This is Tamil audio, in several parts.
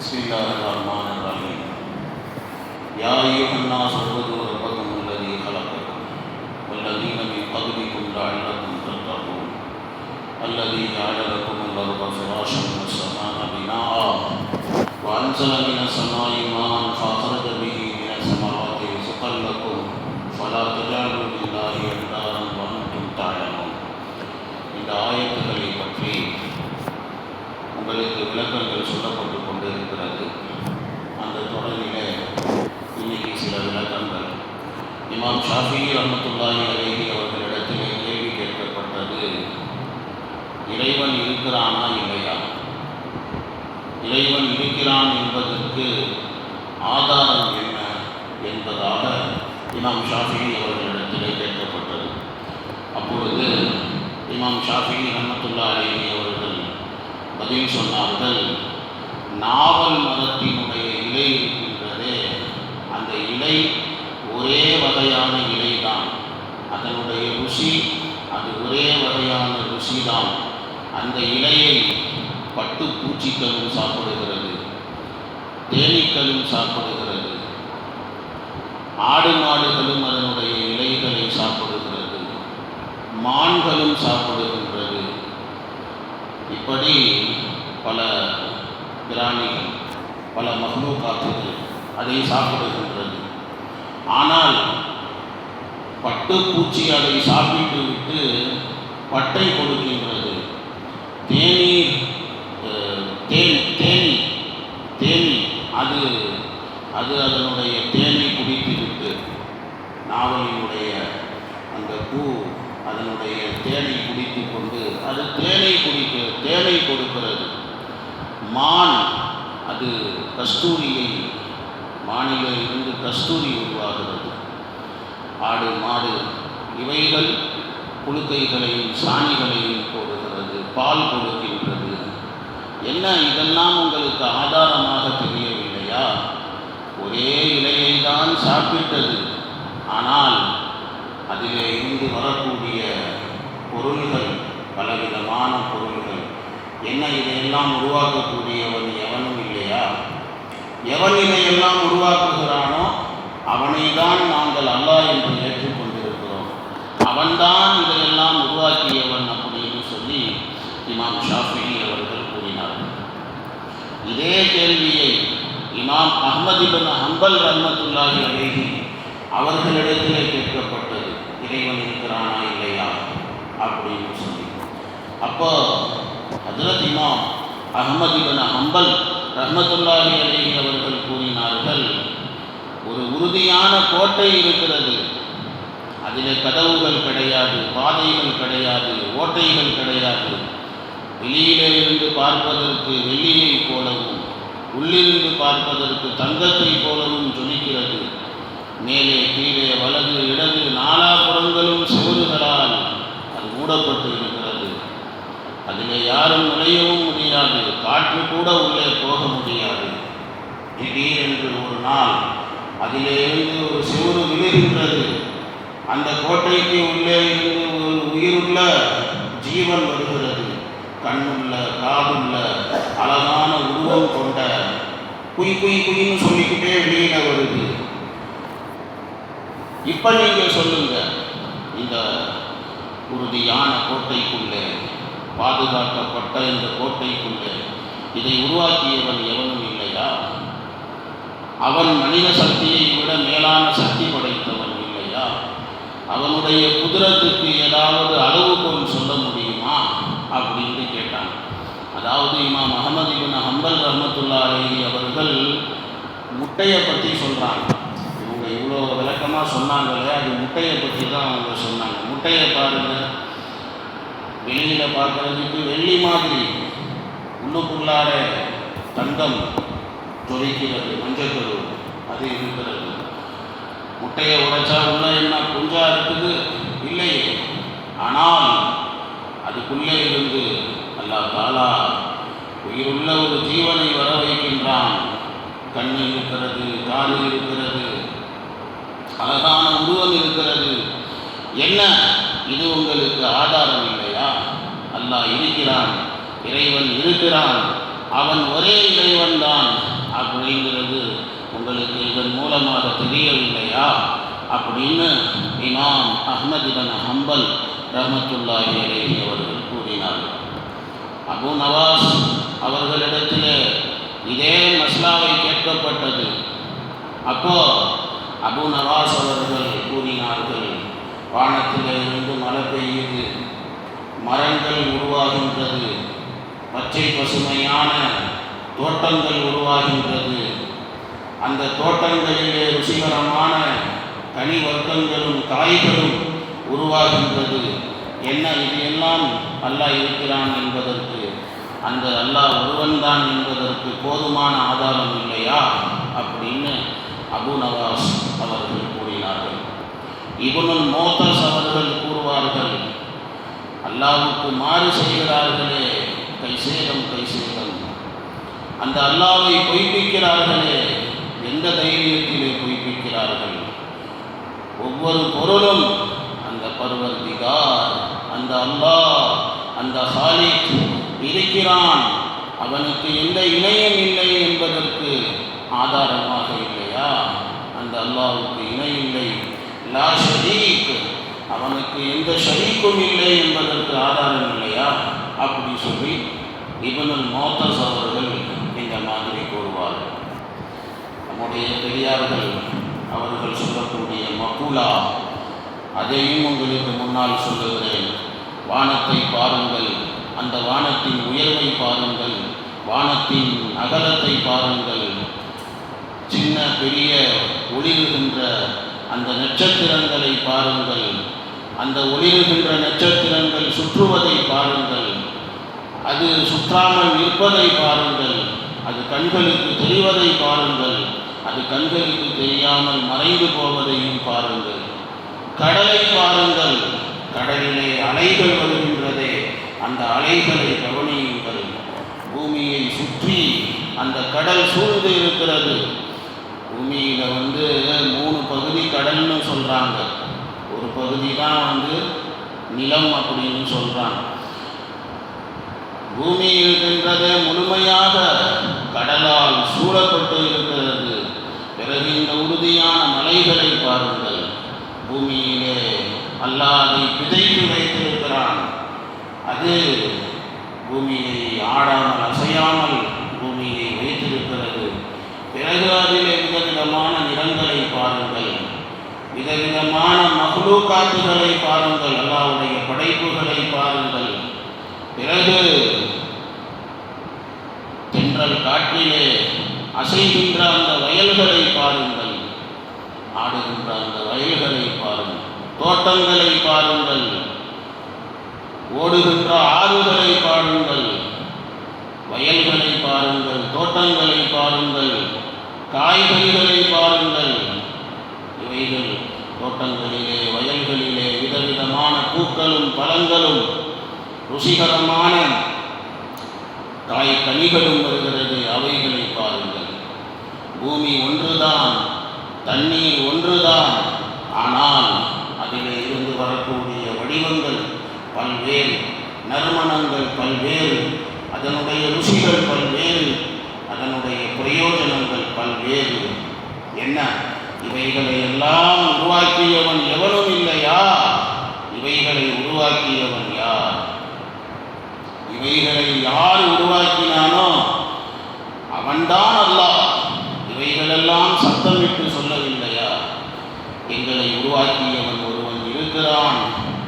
بسم الله الرحمن الرحيم يا أيها الناس اعبدوا ربكم الذي خلقكم والذين من قبلكم لعلكم تتقون الذي جعل لكم الأرض فراشا والسماء بناء وأنزل من السماء ماء فأخرج به من الثمرات رزقا لكم فلا تجعلوا لله أندادا وأنتم تعلمون இந்த ஆயத்துக்களை பற்றி உங்களுக்கு விளக்கங்கள் சொல்லப்பட்டு கொண்டே இருக்கிறது அந்த தொடரிலே இன்னைக்கு சில விளக்கங்கள். இமாம் ஷாஃபி ரஹமத்துல்லாஹி அலேஹி அவர்களிடத்திலே கேள்வி கேட்கப்பட்டது இறைவன் இருக்கிறானா இல்லையா? இறைவன் இருக்கிறான் என்பதற்கு ஆதாரம் என்ன? என்பதாக இமாம் ஷாஃபி அவர்களிடத்திலே கேட்கப்பட்டது. அப்பொழுது இமாம் ஷாஃபி ரஹமத்துல்லா அலேஹி அவர்கள் பதில் சொன்னார்கள் நாவல் மரத்தினுடைய இலை இருக்கின்றதே அந்த இலை ஒரே வகையான இலைதான். அதனுடைய ருசி அது ஒரே வகையான ருசிதான். அந்த இலையை பட்டு பூச்சிக்களும் சாப்பிடுகிறது தேனீக்களும் சாப்பிடுகிறது ஆடு மாடுகளும் அதனுடைய இலைகளை சாப்பிடுகிறது மான்களும் சாப்பிடுகின்றது. இப்படி பல பிராணிகள் பல மஹ்லூக்காத்துகள் அதை சாப்பிடுகின்றது. ஆனால் பட்டுப்பூச்சி அதை சாப்பிட்டு விட்டு பட்டை கொடுக்கின்றது. தேநீர் தேன் தேனி தேனி அது அது அதனுடைய தேனை குடித்துவிட்டு நாவலினுடைய அந்த பூ அதனுடைய தேனை குடித்து கொண்டு அது தேனை குடிக்க தேனை கொடுக்கிறது. மான். அது கஸ்தூரியை மானிலே இருந்து கஸ்தூரி உருவாகிறது. ஆடு மாடு இவைகள் புழுக்கைகளையும் சாணிகளையும் போடுகிறது பால் கொடுக்கின்றது என்ன இதெல்லாம் உங்களுக்கு ஆதாரமாக தெரியவில்லையா? ஒரே இலையை தான் சாப்பிட்டது. ஆனால் அதிலே இருந்து வரக்கூடிய பொருள்கள் பலவிதமான பொருள்கள் என்ன இதையெல்லாம் உருவாக்கக்கூடியவன் எவனும் இல்லையா? எவன் இதையெல்லாம் உருவாக்குகிறானோ அவனை தான் நாங்கள் அல்லா என்று ஏற்றுக்கொண்டிருக்கிறோம். அவன்தான் இதையெல்லாம் உருவாக்கியவன் அப்படின்னு சொல்லி இமாம் ஷாஃபி அவர்கள் கூறினார்கள். இதே கேள்வியை இமாம் அஹமது பின் ஹம்பல் ரஹமத்துல்லாஹி அலேஹி அவர்களிடத்திலே கேட்கப்பட்டது. இறைவன் இருக்கிறானா இல்லையா? அப்படின்னு சொல்லி. அப்போ ஹஜரத் இமாம் அகமது இபின் ஹம்பல் ரஹமத்துல்லாஹி அலைஹி அவர்கள் கூறினார்கள் ஒரு உறுதியான கோட்டை இருக்கிறது. அதிலே கதவுகள் கிடையாது பாதைகள் கிடையாது ஓட்டைகள் கிடையாது. வெளியிலே இருந்து பார்ப்பதற்கு வெள்ளியை போலவும் உள்ளிருந்து பார்ப்பதற்கு தங்கத்தை போலவும் ஜொலிக்கிறது. மேலே கீழே வலது இடது நாலாபுறங்களும் சுவறுகளால் அது மூடப்பட்டு இருக்கிறது அதிலே யாரும் நுழையவும் முடியாது காற்று கூட உள்ளே போக முடியாது. திடீரென்று ஒரு நாள் அதிலே இருந்து ஒரு சிவரு விழுகின்றது அந்த கோட்டைக்கு உள்ளே இருந்து ஒரு உயிருள்ள ஜீவன் வருகிறது. கண்ணுள்ள காதுள்ள அழகான உருவம் கொண்ட குய் குய் குயின்னு சொல்லிக்கிட்டே வெளியில வருது. இப்ப நீங்க சொல்லுங்க இந்த உறுதியான கோட்டைக்குள்ளே பாதுகாக்கப்பட்ட இந்த கோட்டைக்குள்ளே. இதை உருவாக்கியவன் எவனும் இல்லையா? அவன் மனித சக்தியை விட மேலான சக்தி படைத்தவன் இல்லையா? அவனுடைய குதிரத்துக்கு ஏதாவது அளவுகோல் சொல்ல முடியுமா? அப்படின்னு கேட்டான். அதாவது இமாம் அகமது இபின் ஹம்பல் ரஹமத்துல்லா அவர்கள் முட்டையை பற்றி சொல்கிறாங்க இவங்க இவ்வளோ விளக்கமாக சொன்னாங்களே அது முட்டையை பற்றி தான் அவங்க சொன்னாங்க. முட்டையை பாருங்கள் வெளியில் பார்க்கறதுக்கு வெள்ளி மாதிரி. உள்ளுக்குள்ளார தங்கம் ஜொலிக்கிறது மஞ்சக்கரு அது இருக்கிறது. முட்டையை உடைச்சா உள்ள என்ன குஞ்சா இருக்குது? இல்லை. ஆனால் அதுக்குள்ளே இருந்து அல்லாஹ் தாலா உயிருள்ள ஒரு ஜீவனை வர வைக்கின்றான் கண்ணு இருக்கிறது காது இருக்கிறது அழகான உருவம் இருக்கிறது. என்ன? இது உங்களுக்கு ஆதாரம் இல்லை. அல்லாஹ் இருக்கிறான். இறைவன் இருக்கிறான். அவன் ஒரே இறைவன் தான் மூலமாக தெரியவில்லையா? அப்படின்னு இமாம் அஹ்மது இபன் ஹம்பல் ரஹமத்துல்லாஹி அலைஹி அவர்கள் கூறினார்கள். அபு நவாஸ் அவர்களிடத்தில் இதே மஸ்லாவை கேட்கப்பட்டது. அப்போ அபு நவாஸ் அவர்கள் கூறினார்கள் வானத்தில் இருந்து மழை பெய்யுது. மரங்கள் உருவாகின்றது. பச்சை பசுமையான தோட்டங்கள் உருவாகின்றது. அந்த தோட்டங்களிலே ருசிகரமான கனி வர்க்கங்களும் காய்களும் உருவாகின்றது. என்ன இது எல்லாம் அல்லாஹ் இருக்கிறான் என்பதற்கு அந்த அல்லாஹ் ஒருவன்தான் என்பதற்கு போதுமான ஆதாரம் இல்லையா? அப்படின்னு அபு நவாஸ் அவர்கள் கூறினார்கள். இவனும் மோத்தஸ் அவர்கள் கூறுவார்கள் அல்லாவுக்கு மாறு செய்கிறார்களே கை சேதம் கை சேதம். அந்த அல்லாவை பொய்ப்பிக்கிறார்களே எந்த தைரியத்திலே பொய்ப்பிக்கிறார்கள்? ஒவ்வொரு பொருளும் அந்த பருவத்திகார் அந்த அல்லாஹ் அந்த ஹாலிக் இருக்கிறான். அவனுக்கு எந்த இணையம் இல்லை என்பதற்கு ஆதாரமாக இல்லையா? அந்த அல்லாவுக்கு இணை இல்லை. அவனுக்கு எந்த ஷரீக்கும் இல்லை என்பதற்கு ஆதாரம் இல்லையா? அப்படி சொல்லி இவனுள் மோத்தஸ் அவர்கள் இந்த மாதிரி கூறுவார்கள். நம்முடைய பெரியார்கள் அவர்கள் சொல்லக்கூடிய மகுலா அதையும் உங்களுக்கு முன்னால் சொல்லுகிறேன். வானத்தை பாருங்கள் அந்த வானத்தின் உயர்வை பாருங்கள் வானத்தின் அகலத்தை பாருங்கள். சின்ன பெரிய ஒளிவுகின்ற அந்த நட்சத்திரங்களை பாருங்கள். அந்த ஒளிர்கின்ற நட்சத்திரங்கள் சுற்றுவதை பாருங்கள். அது சுற்றாமல் நிற்பதை பாருங்கள். அது கண்களுக்கு தெரிவதை பாருங்கள். அது கண்களுக்கு தெரியாமல் மறைந்து போவதையும் பாருங்கள். கடலை பாருங்கள். கடலிலே அலைகள் வருகின்றதே. அந்த அலைகளை கவனியுங்கள். பூமியை சுற்றி அந்த கடல் சூழ்ந்து இருக்கிறது. பூமியில் வந்து மூணு பகுதி கடல்னு சொல்கிறாங்க பகுதி தான் வந்து நிலம் அப்படின்னு சொல்கிறான் பூமி இருக்கின்றது முழுமையாக கடலால் சூழப்பட்டு இருக்கிறது. பிறகு இந்த உறுதியான மலைகளை பாருங்கள். பூமியிலே அல்லாதை பிதைத்து வைத்திருக்கிறான். அது பூமியை ஆடாமல் அசையாமல் பூமியை வைத்திருக்கிறது. பிறகு அதில் விதவிதமான நிறங்களை பாருங்கள். விதவிதமான மகளூக்காத்துகளை பாருங்கள் அல்லாவுடைய படைப்புகளை பாருங்கள். பிறகு தென்றல் காற்றிலே அசைகின்ற அந்த வயல்களை பாருங்கள். ஆடுகின்ற அந்த வயல்களை பாருங்கள். தோட்டங்களை பாருங்கள். ஓடுகின்ற ஆறுகளை பாருங்கள். வயல்களை பாருங்கள் தோட்டங்களை பாருங்கள். காய்கறிகளை பாருங்கள். தோட்டங்களிலே வயல்களிலே விதவிதமான பூக்களும் பழங்களும் ருசிகரமான தாய் கனிகளும் வருகிறது. அவைகளை பாருங்கள். பூமி ஒன்றுதான் தண்ணீர் ஒன்றுதான் ஆனால் அதிலே இருந்து வரக்கூடிய வடிவங்கள் பல்வேறு நறுமணங்கள் பல்வேறு அதனுடைய ருசிகள் பல்வேறு அதனுடைய பிரயோஜனங்கள் பல்வேறு என்ன இவைகளை எல்லாம் உருவாக்கியவன் எவனும் இல்லையா இவைகளை உருவாக்கியவன் யார் இவைகளை யார் உருவாக்கினானோ அவன்தான் அல்லாஹ். இவைகளெல்லாம் சத்தமிட்டு சொல்லவில்லையா? எங்களை உருவாக்கியவன் ஒருவன் இருக்கிறான்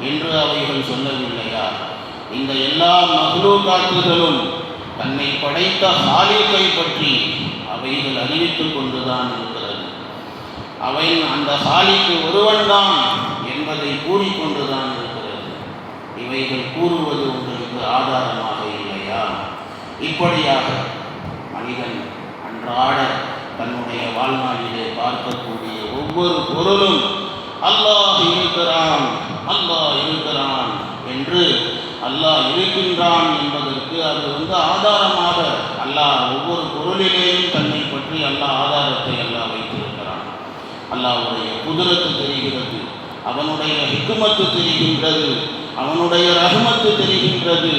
என்று அவைகள் சொல்லவில்லையா? இந்த எல்லா மகளூக்காத்துகளும் தன்னை படைத்த ஹாலிக்கை பற்றி அவைகள் அறிவித்துக் கொண்டுதான் இருக்கிறது. அவை அந்த ஹாலிக்கு ஒருவன்தான் என்பதை கூறிக்கொண்டுதான் இருக்கிறது. இவைகள் கூறுவது உங்களுக்கு ஆதாரமாக இல்லையா இப்படியாக மனிதன் அன்றாட தன்னுடைய வாழ்நாளிலே பார்க்கக்கூடிய ஒவ்வொரு பொருளும் அல்லாஹ் இருக்கிறான் அல்லாஹ் இருக்கிறான் என்று அல்லாஹ் இருக்கின்றான் என்பதற்கு அது வந்து ஆதாரமாக அல்லாஹ் ஒவ்வொரு பொருளிலேயும் தன்னை பற்றி அல்லாஹ் ஆதாரத்தை அல்லாஹ் வைத்திருக்கிறான். அல்லாஹுடைய குதிரத்து தெரிகிறது அவனுடைய ஹிக்குமத்து தெரிகின்றது அவனுடைய ரகுமத்து தெரிகின்றது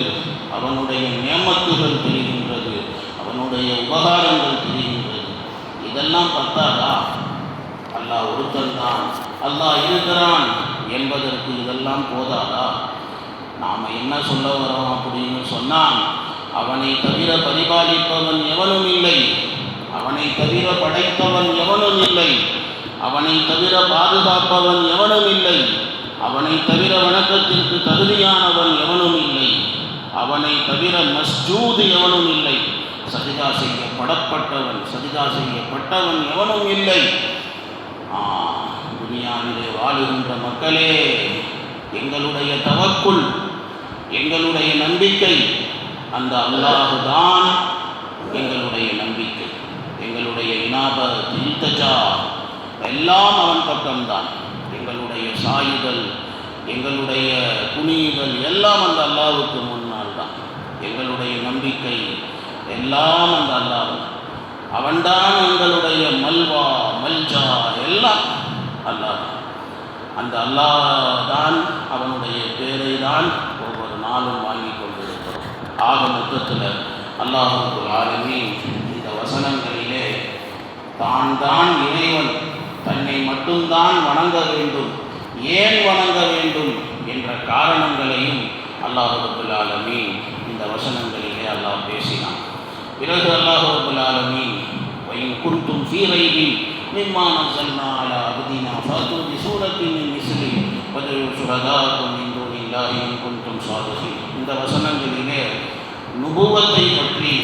அவனுடைய நேமத்துகள் தெரிகின்றது அவனுடைய உபகாரங்கள் தெரிகின்றது. இதெல்லாம் பத்தாதா? அல்லாஹ் ஒருத்தன் தான். அல்லாஹ் இருக்கிறான் என்பதற்கு இதெல்லாம் போதாதா? நாம் என்ன சொல்ல வரோம் அப்படின்னு சொன்னால் அவனை தவிர பரிபாலிப்பவன் எவனும் இல்லை. அவனை தவிர படைத்தவன் எவனும் இல்லை. அவனை தவிர பாதுகாப்பவன் எவனும் இல்லை. அவனை தவிர வணக்கத்திற்கு தகுதியானவன் எவனும் இல்லை. அவனை தவிர மஸ்ஜூது எவனும் இல்லை. சஜிதா செய்யப்படப்பட்டவன் சஜிதா செய்யப்பட்டவன் எவனும் இல்லை. ஆ, துனியாவிலே வாழுகின்ற மக்களே எங்களுடைய தவக்குள் எங்களுடைய நம்பிக்கை அந்த அல்லாஹுதான் எங்களுடைய நம்பிக்கை. எங்களுடைய இனாப இல்தஜா எல்லாம் அவன் பக்கம்தான். எங்களுடைய சாயுதல் எங்களுடைய குனியுதல் எல்லாம் அந்த அல்லாவுக்கு முன் எங்களுடைய நம்பிக்கை எல்லாம் அந்த அல்லாஹ் அவன்தான் எங்களுடைய மல்வா மல்ஜா எல்லாம் அல்லாஹ். அந்த அல்லாஹ் தான் அவனுடைய பேரை தான் ஒவ்வொரு நாளும் வாங்கி கொண்டிருக்கிறோம். ஆக மொத்தத்தில் அல்லாஹுக்கு ஆளுமே இந்த வசனங்களிலே தான் தான் இறைவன். தன்னை மட்டும்தான் வணங்க வேண்டும். ஏன் வணங்க வேண்டும் என்ற காரணங்களையும் அல்லாஹுக்குள் ஆலமீன் வசனங்களிலே அல்லாஹ் பேசினான் பிறகு அல்லாஹ் ரபுல் ஆலமீன் وإن كنتم في ريب مما نزلنا على عبدنا فأتوا بسورة من مثله وادعوا شهداءكم من دون الله إن كنتم صادقين இந்த வசனங்களிலே நுபுவத்தை பற்றி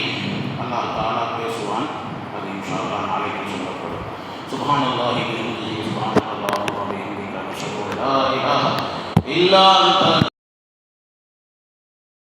அல்லாஹ் தாலா பேசுவான் அது இன்ஷா அல்லாஹ் நாளைக்கு சொல்லப்படும் சுப்ஹானல்லாஹி பிஹம்திஹி சுப்ஹானல்லாஹி வ பிஹம்திஹி அஷ்ஹது அன் லா இலாஹா இல்லா அன்த